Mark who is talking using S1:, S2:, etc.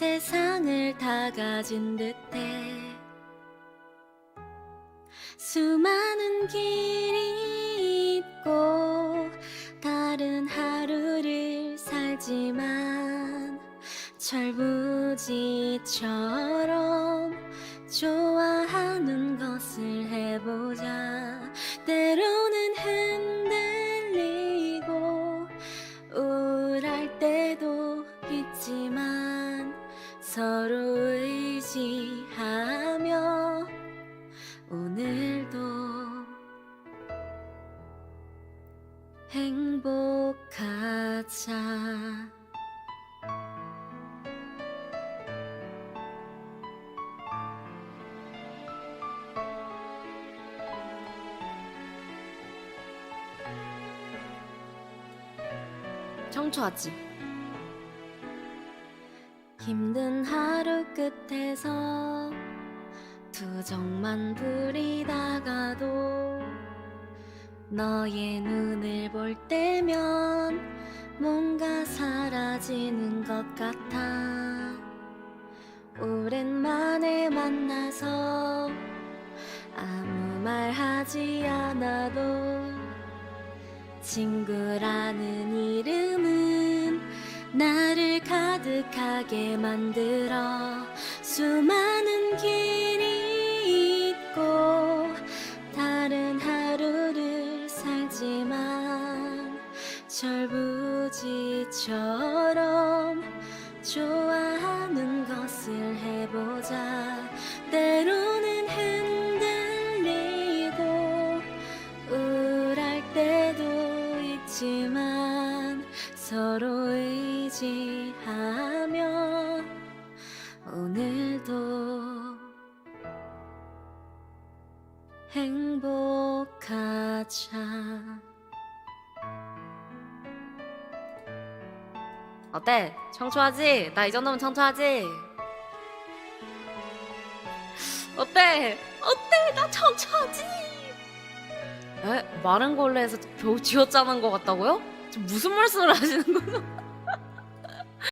S1: 세상을 다 가진 듯해. 수많은 길이 있고 다른 하루를 살지만 철부지처럼 좋아하는 것을 해보자 서로 의지하며 오늘도 행복하자. 청초하지? 힘든 하루 끝에서 투정만 부리다가도 너의 눈을 볼 때면 뭔가 사라지는 것 같아. 오랜만에 만나서 아무 말 하지 않아도 친구라는 이름은 나를 가 득하게 만들어 수많은 길이 있고 다른 하루를 살지만 철부지처럼 좋아하는 것을 해보자. 때로는 흔들리고 우울할 때도 있지만 서로 의지하며 오늘도 행복하자. 어때? 청초하지? 나 이 정도면 청초하지? 어때? 어때? 나 청초하지? 에? 마른 걸레에서 겨우 쥐어짜는 것 같다고요? 무슨 말씀을 하시는 거예요?